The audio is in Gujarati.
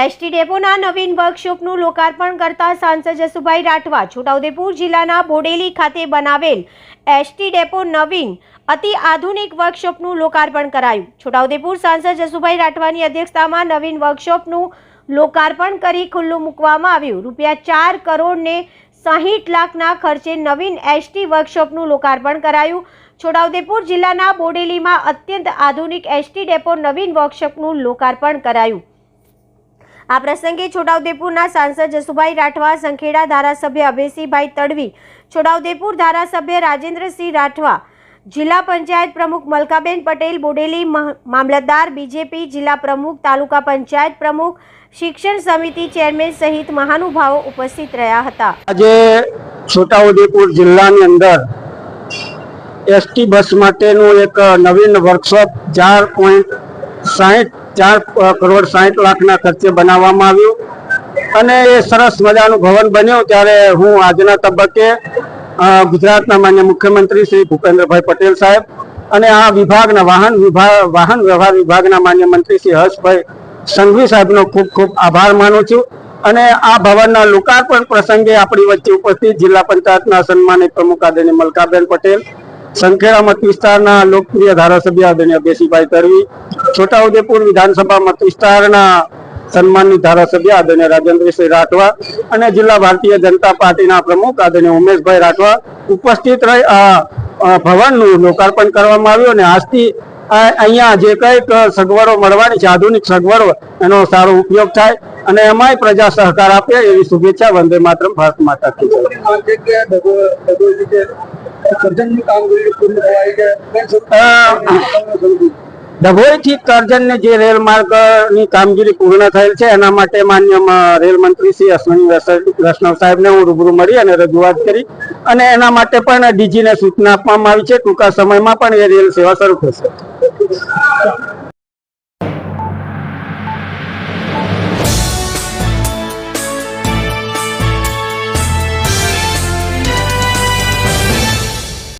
એસટી ડેપોના નવીન વર્કશોપનું લોકાર્પણ કરતા સાંસદ જસુભાઈ રાઠવા છોટાઉદેપુર જિલ્લાના બોડેલી ખાતે બનાવેલ એસટી ડેપો નવીન અતિ આધુનિક વર્કશોપનું લોકાર્પણ કરાયું. છોટાઉદેપુર સાંસદ જસુભાઈ રાઠવાની અધ્યક્ષતામાં નવીન વર્કશોપનું લોકાર્પણ કરી ખુલ્લું મૂકવામાં આવ્યું. રૂપિયા ચાર કરોડને સાહીઠ લાખના ખર્ચે નવીન એસટી વર્કશોપનું લોકાર્પણ કરાયું. છોટાઉદેપુર જિલ્લાના બોડેલીમાં અત્યંત આધુનિક એસટી ડેપો નવીન વર્કશોપનું લોકાર્પણ કરાયું. આ પ્રસંગે છોટાઉદેપુરના સાંસદ જસુભાઈ રાઠવા, સંખેડા ધારાસભ્ય અભયસિંહભાઈ તડવી, છોટાઉદેપુર ધારાસભ્ય રાજેન્દ્રસિંહ રાઠવા, જિલ્લા પંચાયત પ્રમુખ મલકાબેન પટેલ, બોડેલી મામલતદાર બીજેપી જિલ્લા પ્રમુખ, તાલુકા પંચાયત પ્રમુખ, શિક્ષણ સમિતિ ચેરમેન સહિત મહાનુભાવો ઉપસ્થિત રહ્યા હતા. આજે છોટાઉદેપુર જિલ્લાની અંદર એસટી બસ માટેનું એક નવીન વર્કશોપ ચાર પોઈન્ટ સાહીઠ ચાર કરોડ સાહીઠ લાખના ખર્ચે બનાવવામાં આવ્યું. અને એ સરસ મજાનું ભવન બન્યું ત્યારે હું આજના તબક્કે ગુજરાતના માન્ય મુખ્યમંત્રી શ્રી ભૂપેન્દ્રભાઈ પટેલ સાહેબ અને આ વિભાગના વાહન વિભાગ વાહન વ્યવહાર વિભાગના માન્ય મંત્રી શ્રી હર્ષભાઈ સંઘવી સાહેબનો ખૂબ ખૂબ આભાર માનું છું. અને આ ભવનના લોકાર્પણ પ્રસંગે આપણી વચ્ચે ઉપસ્થિત જિલ્લા પંચાયતના સન્માનિત પ્રમુખ આદરણીય મલકાબેન પટેલ, સંખેડા મત વિસ્તારના લોકપ્રિય ધારાસભ્ય આદરણીય બેસીભાઈ તરવી છોટાઉદેપુર વિધાનસભા મત વિસ્તારના સન્માનિત ધારાસભ્ય આદરણીય રાજેન્દ્રસિંહ રાઠવા અને જિલ્લા ભારતીય જનતા પાર્ટીના પ્રમુખ આદરણીય ઉમેશભાઈ રાઠવા ઉપસ્થિત રહી આ ભવનનું લોકાર્પણ કરવામાં આવ્યું અને આજથી અહીંયા જે કંઈક સગવડો મળવાની છે, આધુનિક સગવડો, એનો સારો ઉપયોગ થાય અને એમાંય પ્રજા સહકાર આપે એવી શુભેચ્છા વંદે માત્ર ભારત માતા કામગીરી પૂર્ણ થવાય કરજણ ને જે રેલ માર્ગની કામગીરી પૂર્ણ થયેલ છે, એના માટે માન્ય રેલ મંત્રી શ્રી અશ્વિની વૈષ્ણવ સાહેબ સાહેબને હું રૂબરૂ મળી અને રજૂઆત કરી અને એના માટે પણ ડીજી ને સૂચના આપવામાં આવી છે. ટૂંકા સમયમાં પણ એ રેલ સેવા શરૂ થશે.